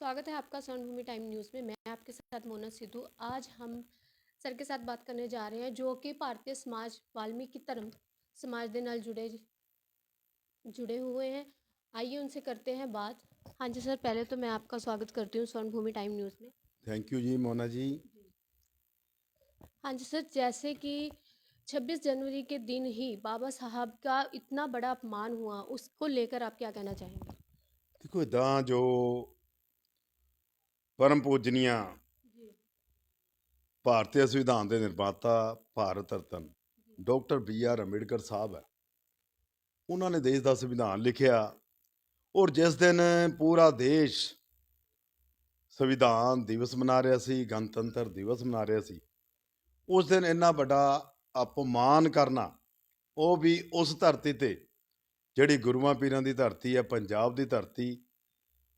स्वागत है आपका स्वर्णभूमि टाइम न्यूज़ में मैं आपके साथ मोना सिद्धू आज हम सर के साथ बात करने जा रहे हैं जो कि ਭਾਰਤੀ ਸਮਾਜ वाल्मीकि धर्म समाज ਦੇ ਨਾਲ जुड़े जुड़े हुए हैं आइए उनसे करते हैं बात हाँ जी सर पहले तो मैं आपका स्वागत करती हूँ स्वर्णभूमि टाइम न्यूज़ में थैंक यू जी मोना जी हाँ जी सर जैसे कि 26 जनवरी के दिन ही बाबा साहब का इतना बड़ा अपमान हुआ उसको लेकर आप क्या कहना चाहेंगे ਦੇਖੋ ਇਦਾਂ ਜੋ ਪਰਮ ਪੂਜਨੀਆ। ਭਾਰਤੀ ਸੰਵਿਧਾਨ ਦੇ ਨਿਰਮਾਤਾ Bharat Ratna doctor B R Ambedkar Sahib ਹੈ। ਉਹਨਾਂ ਨੇ ਦੇਸ਼ ਦਾ ਸੰਵਿਧਾਨ ਲਿਖਿਆ ਔਰ ਜਿਸ ਦਿਨ ਪੂਰਾ ਦੇਸ਼ ਸੰਵਿਧਾਨ ਦਿਵਸ ਮਨਾ ਰਿਹਾ ਸੀ ਗਣਤੰਤਰ ਦਿਵਸ ਮਨਾ ਰਿਹਾ ਸੀ ਉਸ ਦਿਨ ਇੰਨਾ ਵੱਡਾ ਅਪਮਾਨ ਕਰਨਾ ਉਹ ਵੀ ਉਸ ਧਰਤੀ ਤੇ ਜਿਹੜੀ ਗੁਰੂਆਂ ਪੀਰਾਂ ਦੀ ਧਰਤੀ ਹੈ ਪੰਜਾਬ ਦੀ ਧਰਤੀ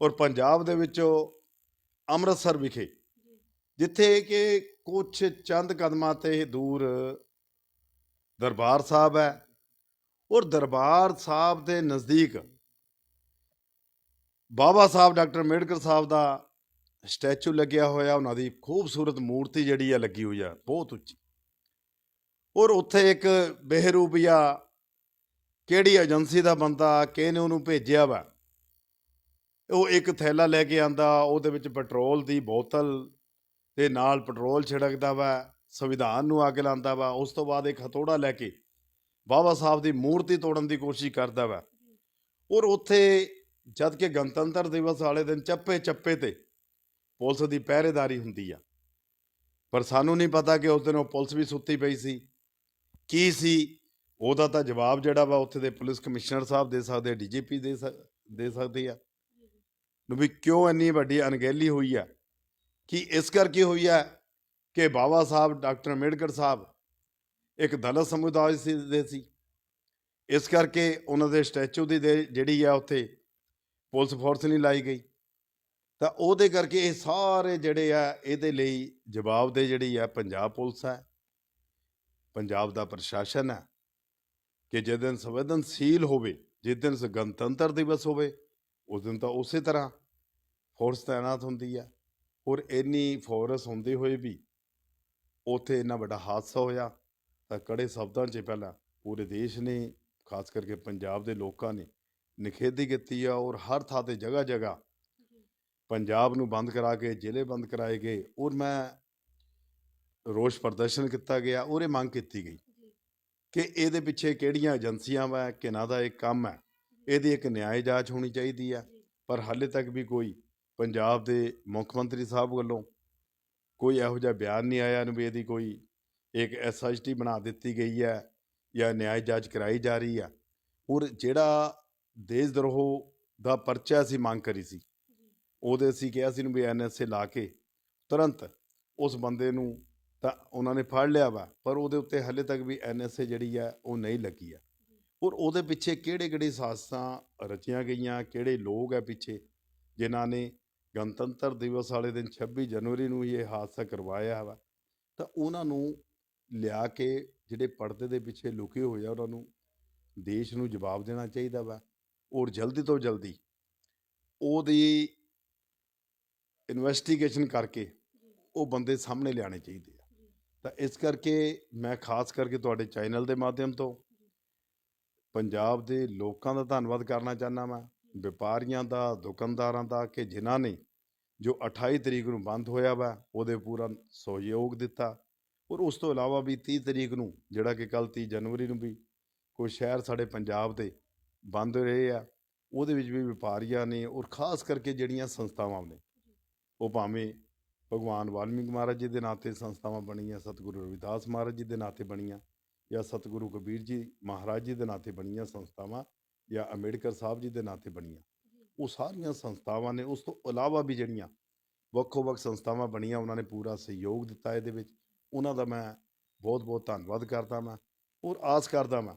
ਔਰ ਪੰਜਾਬ ਦੇ ਵਿੱਚੋਂ ਅੰਮ੍ਰਿਤਸਰ ਵਿਖੇ, ਜਿੱਥੇ ਕਿ ਕੁਝ ਚੰਦ ਕਦਮਾਂ ਤੇ ਦੂਰ ਦਰਬਾਰ ਸਾਹਿਬ ਹੈ ਔਰ ਦਰਬਾਰ ਸਾਹਿਬ ਦੇ ਨਜ਼ਦੀਕ ਬਾਬਾ ਸਾਹਿਬ ਡਾਕਟਰ ਅੰਬੇਡਕਰ ਸਾਹਿਬ ਦਾ ਸਟੈਚੂ ਲੱਗਿਆ ਹੋਇਆ ਉਹਨਾਂ ਦੀ ਖੂਬਸੂਰਤ ਮੂਰਤੀ ਜਿਹੜੀ ਆ ਲੱਗੀ ਹੋਈ ਆ ਬਹੁਤ ਉੱਚੀ। ਔਰ ਉੱਥੇ ਇੱਕ ਬਹਿਰੂਪੀਆ ਕਿਹੜੀ ਏਜੰਸੀ ਦਾ ਬੰਦਾ, ਕਿਹਨੇ ਉਹਨੂੰ ਭੇਜਿਆ ਵਾ? ਉਹ ਇੱਕ ਥੈਲਾ ਲੈ ਕੇ ਆਂਦਾ, ਉਹਦੇ ਵਿੱਚ ਪੈਟਰੋਲ ਦੀ ਬੋਤਲ ਦੇ ਨਾਲ ਪੈਟਰੋਲ ਛਿੜਕਦਾ ਵਾ, ਸੰਵਿਧਾਨ ਨੂੰ ਅੱਗ ਲਾਉਂਦਾ ਵਾ, ਉਸ ਤੋਂ ਬਾਅਦ ਇੱਕ ਹਥੌੜਾ ਲੈ ਕੇ ਬਾਬਾ ਸਾਹਿਬ ਦੀ ਮੂਰਤੀ ਤੋੜਨ ਦੀ ਕੋਸ਼ਿਸ਼ ਕਰਦਾ ਵਾ। ਔਰ ਉੱਥੇ ਜਦ ਕਿ ਗਣਤੰਤਰ ਦਿਵਸ ਵਾਲੇ ਦਿਨ ਚੱਪੇ ਚੱਪੇ ਤੇ ਪੁਲਿਸ ਦੀ ਪਹਿਰੇਦਾਰੀ ਹੁੰਦੀ ਆ। ਪਰ ਸਾਨੂੰ ਨਹੀਂ ਪਤਾ ਕਿ ਉਸ ਦਿਨ ਉਹ ਪੁਲਿਸ ਵੀ ਸੁੱਤੀ ਪਈ ਸੀ। ਕੀ ਸੀ? ਉਹਦਾ ਤਾਂ ਜਵਾਬ ਜਿਹੜਾ ਵਾ ਉੱਥੇ ਦੇ ਪੁਲਿਸ ਕਮਿਸ਼ਨਰ ਸਾਹਿਬ ਦੇ ਸਕਦੇ ਡੀਜੀਪੀ ਦੇ ਸਕ- ਦੇ ਸਕਦੇ ਆ। ਨੂੰ ਵੀ ਕਿਉਂ ਇੰਨੀ ਵੱਡੀ ਅਣਗਹਿਲੀ ਹੋਈ ਹੈ ਕਿ ਇਸ ਕਰਕੇ ਹੋਈ ਹੈ ਕਿ ਬਾਬਾ ਸਾਹਿਬ, ਡਾਕਟਰ ਅੰਬੇਡਕਰ ਸਾਹਿਬ ਇੱਕ ਦਲਿਤ ਸਮੁਦਾਇ ਸੀ ਦੇ ਸੀ? ਇਸ ਕਰਕੇ ਉਹਨਾਂ ਦੇ ਸਟੈਚੂ ਦੀ ਦੇ- ਜਿਹੜੀ ਆ ਉੱਥੇ ਪੁਲਿਸ ਫੋਰਸ ਨਹੀਂ ਲਾਈ ਗਈ। ਤਾਂ ਉਹਦੇ ਕਰਕੇ ਇਹ ਸਾਰੇ ਜਿਹੜੇ ਆ, ਇਹਦੇ ਲਈ ਜਵਾਬ ਦੇ ਜਿਹੜੀ ਆ ਪੰਜਾਬ ਪੁਲਿਸ ਹੈ ਪੰਜਾਬ ਦਾ ਪ੍ਰਸ਼ਾਸਨ ਹੈ ਕਿ ਜਿਸ ਦਿਨ ਸੰਵੇਦਨਸ਼ੀਲ ਹੋਵੇ, ਜਿਸ ਦਿਨ ਗਣਤੰਤਰ ਦਿਵਸ ਹੋਵੇ ਉਸ ਦਿਨ ਤਾਂ ਉਸੇ ਤਰ੍ਹਾਂ ਫੋਰਸ ਤਾਇਨਾਤ ਹੁੰਦੀ ਹੈ ਔਰ ਇੰਨੀ ਫੋਰਸ ਹੁੰਦੇ ਹੋਏ ਵੀ ਉੱਥੇ ਇੰਨਾ ਵੱਡਾ ਹਾਦਸਾ ਹੋਇਆ ਤਾਂ ਕੜੇ ਸ਼ਬਦਾਂ 'ਚ ਪਹਿਲਾਂ ਪੂਰੇ ਦੇਸ਼ ਨੇ ਖਾਸ ਕਰਕੇ ਪੰਜਾਬ ਦੇ ਲੋਕਾਂ ਨੇ ਨਿਖੇਧੀ ਕੀਤੀ ਆ ਔਰ ਹਰ ਥਾਂ ਤੇ ਜਗ੍ਹਾ ਜਗ੍ਹਾ ਪੰਜਾਬ ਨੂੰ ਬੰਦ ਕਰਾ ਕੇ ਜ਼ਿਲ੍ਹੇ ਬੰਦ ਕਰਾਏ ਗਏ ਔਰ ਮੈਂ ਰੋਸ ਪ੍ਰਦਰਸ਼ਨ ਕੀਤਾ ਗਿਆ ਔਰ ਇਹ ਮੰਗ ਕੀਤੀ ਗਈ ਕਿ ਇਹਦੇ ਪਿੱਛੇ ਕਿਹੜੀਆਂ ਏਜੰਸੀਆਂ ਵਾ ਕਿਹਨਾਂ ਦਾ ਇਹ ਕੰਮ ਹੈ? ਇਹਦੀ ਇੱਕ ਨਿਆਂ ਜਾਂਚ ਹੋਣੀ ਚਾਹੀਦੀ ਆ। ਪਰ ਹਾਲੇ ਤੱਕ ਵੀ ਕੋਈ ਪੰਜਾਬ ਦੇ ਮੁੱਖ ਮੰਤਰੀ ਸਾਹਿਬ ਵੱਲੋਂ ਕੋਈ ਇਹੋ ਜਿਹਾ ਬਿਆਨ ਨਹੀਂ ਆਇਆ ਨੂੰ ਵੀ ਇਹਦੀ ਕੋਈ ਇੱਕ ਐਸਆਈਟੀ ਬਣਾ ਦਿੱਤੀ ਗਈ ਹੈ ਜਾਂ ਨਿਆਂ ਜਾਂਚ ਕਰਾਈ ਜਾ ਰਹੀ ਆ। ਔਰ ਜਿਹੜਾ ਦੇਸ਼ ਦਰੋਹ ਦਾ ਪਰਚਾ ਅਸੀਂ ਮੰਗ ਕਰੀ ਸੀ, ਉਹਦੇ ਅਸੀਂ ਕਿਹਾ ਸੀ ਨੂੰ ਵੀ ਐਨਐਸਏ ਲਾ ਕੇ ਤੁਰੰਤ ਉਸ ਬੰਦੇ ਨੂੰ ਤਾਂ ਉਹਨਾਂ ਨੇ ਫੜ ਲਿਆ ਵਾ, ਪਰ ਉਹਦੇ ਉੱਤੇ ਹਲੇ ਤੱਕ ਵੀ ਐਨਐਸਏ ਜਿਹੜੀ ਆ ਉਹ ਨਹੀਂ ਲੱਗੀ ਆ। ਔਰ ਉਹਦੇ ਪਿੱਛੇ ਕਿਹੜੇ ਕਿਹੜੇ ਸਾਜ਼ਸਾਂ ਰਚੀਆਂ ਗਈਆਂ, ਕਿਹੜੇ ਲੋਕ ਹੈ ਪਿੱਛੇ, ਜਿਨ੍ਹਾਂ ਨੇ ਗਣਤੰਤਰ ਦਿਵਸ ਵਾਲੇ ਦਿਨ 26 ਜਨਵਰੀ ਨੂੰ ਇਹ ਹਾਦਸਾ ਕਰਵਾਇਆ ਵਾ। ਤਾਂ ਉਹਨਾਂ ਨੂੰ ਲਿਆ ਕੇ ਜਿਹੜੇ ਪਰਦੇ ਦੇ ਪਿੱਛੇ ਲੁਕੇ ਹੋਏ ਆ, ਉਹਨਾਂ ਨੂੰ ਦੇਸ਼ ਨੂੰ ਜਵਾਬ ਦੇਣਾ ਚਾਹੀਦਾ ਵਾ, ਔਰ ਜਲਦੀ ਤੋਂ ਜਲਦੀ ਉਹਦੀ ਇਨਵੈਸਟੀਗੇਸ਼ਨ ਕਰਕੇ ਉਹ ਬੰਦੇ ਸਾਹਮਣੇ ਲਿਆਣੇ ਚਾਹੀਦੇ ਆ। ਤਾਂ ਇਸ ਕਰਕੇ ਮੈਂ ਖਾਸ ਕਰਕੇ ਤੁਹਾਡੇ ਚੈਨਲ ਦੇ ਮਾਧਿਅਮ ਤੋਂ ਪੰਜਾਬ ਦੇ ਲੋਕਾਂ ਦਾ ਧੰਨਵਾਦ ਕਰਨਾ ਚਾਹੁੰਦਾ ਮੈਂ ਵਪਾਰੀਆਂ ਦਾ, ਦੁਕਾਨਦਾਰਾਂ ਦਾ ਕਿ ਜਿਨ੍ਹਾਂ ਨੇ ਜੋ 28 ਤਰੀਕ ਨੂੰ ਬੰਦ ਹੋਇਆ ਵਾ, ਉਹਦੇ ਪੂਰਾ ਸਹਿਯੋਗ ਦਿੱਤਾ। ਔਰ ਉਸ ਤੋਂ ਇਲਾਵਾ ਵੀ 30 ਤਰੀਕ ਨੂੰ, ਜਿਹੜਾ ਕਿ ਕੱਲ 30 ਜਨਵਰੀ ਨੂੰ ਵੀ ਕੋਈ ਸ਼ਹਿਰ ਸਾਡੇ ਪੰਜਾਬ ਦੇ ਬੰਦ ਰਹੇ ਆ, ਉਹਦੇ ਵਿੱਚ ਵੀ ਵਪਾਰੀਆਂ ਨੇ ਔਰ ਖਾਸ ਕਰਕੇ ਜਿਹੜੀਆਂ ਸੰਸਥਾਵਾਂ ਨੇ, ਉਹ ਭਾਵੇਂ ਭਗਵਾਨ ਵਾਲਮੀਕ ਮਹਾਰਾਜ ਜੀ ਦੇ ਨਾਂ ਤੇ ਸੰਸਥਾਵਾਂ ਬਣੀਆਂ, ਸਤਿਗੁਰੂ ਰਵਿਦਾਸ ਮਹਾਰਾਜ ਜੀ ਦੇ ਨਾਂ ਤੇ ਬਣੀਆਂ ਜਾਂ ਸਤਿਗੁਰੂ ਕਬੀਰ ਜੀ ਮਹਾਰਾਜ ਜੀ ਦੇ ਨਾਂ ਤੇ ਬਣੀਆਂ ਸੰਸਥਾਵਾਂ ਜਾਂ ਅੰਬੇਡਕਰ ਸਾਹਿਬ ਜੀ ਦੇ ਨਾਂ ਤੇ ਬਣੀਆਂ ਉਹ ਸਾਰੀਆਂ ਸੰਸਥਾਵਾਂ ਨੇ ਉਸ ਤੋਂ ਇਲਾਵਾ ਵੀ ਜਿਹੜੀਆਂ ਵੱਖੋ ਵੱਖ ਸੰਸਥਾਵਾਂ ਬਣੀਆਂ ਉਹਨਾਂ ਨੇ ਪੂਰਾ ਸਹਿਯੋਗ ਦਿੱਤਾ ਇਹਦੇ ਵਿੱਚ। ਉਹਨਾਂ ਦਾ ਮੈਂ ਬਹੁਤ ਬਹੁਤ ਧੰਨਵਾਦ ਕਰਦਾ ਮੈਂ ਔਰ ਆਸ ਕਰਦਾ ਮੈਂ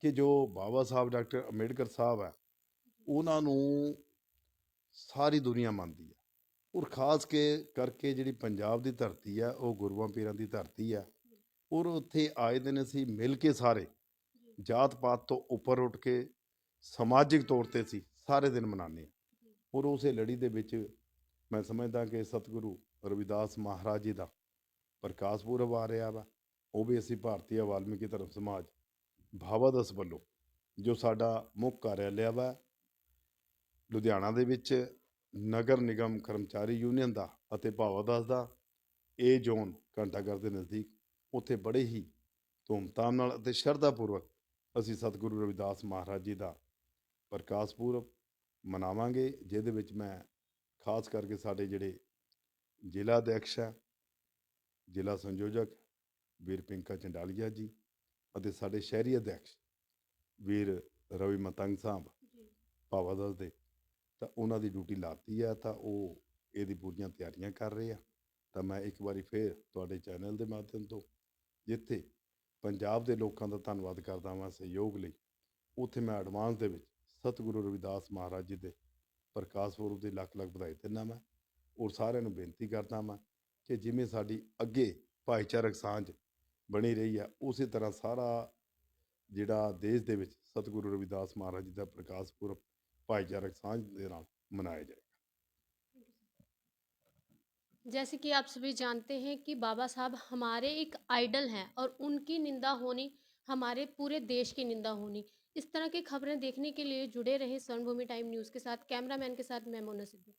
ਕਿ ਜੋ ਬਾਬਾ ਸਾਹਿਬ ਡਾਕਟਰ ਅੰਬੇਡਕਰ ਸਾਹਿਬ ਹੈ ਉਹਨਾਂ ਨੂੰ ਸਾਰੀ ਦੁਨੀਆ ਮੰਨਦੀ ਹੈ। ਔਰ ਖਾਸ ਕੇ ਕਰਕੇ ਜਿਹੜੀ ਪੰਜਾਬ ਦੀ ਧਰਤੀ ਆ ਉਹ ਗੁਰੂਆਂ ਪੀਰਾਂ ਦੀ ਧਰਤੀ ਆ ਔਰ ਉੱਥੇ ਆਏ ਦਿਨ ਅਸੀਂ ਮਿਲ ਕੇ ਸਾਰੇ ਜਾਤ ਪਾਤ ਤੋਂ ਉੱਪਰ ਉੱਠ ਕੇ ਸਮਾਜਿਕ ਤੌਰ ਤੇ ਅਸੀਂ ਸਾਰੇ ਦਿਨ ਮਨਾਉਂਦੇ ਹਾਂ। ਔਰ ਉਸੇ ਲੜੀ ਦੇ ਵਿੱਚ ਮੈਂ ਸਮਝਦਾ ਕਿ ਸਤਿਗੁਰੂ ਰਵਿਦਾਸ ਮਹਾਰਾਜ ਜੀ ਦਾ ਪ੍ਰਕਾਸ਼ ਪੁਰਬ ਆ ਰਿਹਾ ਵਾ। ਉਹ ਵੀ ਅਸੀਂ ਭਾਰਤੀ ਵਾਲਮੀਕੀ ਧਰਮ ਸਮਾਜ ਭਾਵਾਦਸ ਵੱਲੋਂ ਜੋ ਸਾਡਾ ਮੁੱਖ ਕਾਰਿਆਲਿਆ ਵਾ, ਲੁਧਿਆਣਾ ਦੇ ਵਿੱਚ ਨਗਰ ਨਿਗਮ ਕਰਮਚਾਰੀ ਯੂਨੀਅਨ ਦਾ ਅਤੇ ਭਾਵਾਦਾਸ ਦਾ, ਇਹ ਜ਼ੋਨ ਘੰਟਾਘਰ ਦੇ ਨਜ਼ਦੀਕ ਉੱਥੇ ਬੜੇ ਹੀ ਧੂਮਧਾਮ ਨਾਲ ਅਤੇ ਸ਼ਰਧਾਪੂਰਵਕ ਅਸੀਂ ਸਤਿਗੁਰੂ ਰਵਿਦਾਸ ਮਹਾਰਾਜ ਜੀ ਦਾ ਪ੍ਰਕਾਸ਼ ਪੁਰਬ ਮਨਾਵਾਂਗੇ ਜਿਹਦੇ ਵਿੱਚ ਮੈਂ ਖਾਸ ਕਰਕੇ ਸਾਡੇ ਜਿਹੜੇ ਜ਼ਿਲ੍ਹਾ ਅਧਿਕਸ਼ ਹੈ ਜ਼ਿਲ੍ਹਾ ਸੰਯੋਜਕ ਵੀਰ ਪਿੰਕਾ ਚੰਡਾਲੀਆ ਜੀ ਅਤੇ ਸਾਡੇ ਸ਼ਹਿਰੀ ਅਧਿਕਸ਼ ਵੀਰ ਰਵੀ ਮਤੰਗ ਸਾਹਿਬ ਭਾਵਾਦਲ ਦੇ ਤਾਂ ਉਹਨਾਂ ਦੀ ਡਿਊਟੀ ਲਾਤੀ ਆ ਤਾਂ ਉਹ ਇਹਦੀ ਪੂਰੀਆਂ ਤਿਆਰੀਆਂ ਕਰ ਰਹੇ ਆ। ਤਾਂ ਮੈਂ ਇੱਕ ਵਾਰੀ ਫੇਰ ਤੁਹਾਡੇ ਚੈਨਲ ਦੇ ਮਾਧਿਅਮ ਤੋਂ ਜਿੱਥੇ ਪੰਜਾਬ ਦੇ ਲੋਕਾਂ ਦਾ ਧੰਨਵਾਦ ਕਰਦਾ ਹਾਂ ਸਹਿਯੋਗ ਲਈ, ਉੱਥੇ ਮੈਂ ਐਡਵਾਂਸ ਦੇ ਵਿੱਚ ਸਤਿਗੁਰੂ ਰਵਿਦਾਸ ਮਹਾਰਾਜ ਜੀ ਦੇ ਪ੍ਰਕਾਸ਼ ਪੁਰਬ ਦੀ ਲੱਖ ਲੱਖ ਵਧਾਈ ਦਿੰਦਾ ਮੈਂ ਔਰ ਸਾਰਿਆਂ ਨੂੰ ਬੇਨਤੀ ਕਰਦਾ ਮੈਂ ਕਿ ਜਿਵੇਂ ਸਾਡੀ ਅੱਗੇ ਭਾਈਚਾਰਕ ਸਾਂਝ ਬਣੀ ਰਹੀ ਹੈ ਉਸੇ ਤਰ੍ਹਾਂ ਸਾਰਾ ਜਿਹੜਾ ਦੇਸ਼ ਦੇ ਵਿੱਚ ਸਤਿਗੁਰੂ ਰਵਿਦਾਸ ਮਹਾਰਾਜ ਜੀ ਦਾ ਪ੍ਰਕਾਸ਼ ਪੁਰਬ ਭਾਈਚਾਰਕ ਸਾਂਝ ਦੇ ਨਾਲ ਮਨਾਇਆ ਜਾਏ। जैसे कि आप सभी जानते हैं कि बाबा साहब हमारे एक आइडल हैं और उनकी निंदा होनी, हमारे पूरे देश की निंदा होनी। इस तरह की खबरें देखने के लिए जुड़े रहे स्वर्णभूमि टाइम न्यूज़ के साथ, कैमरामैन के साथ मैं मोना सिद्धू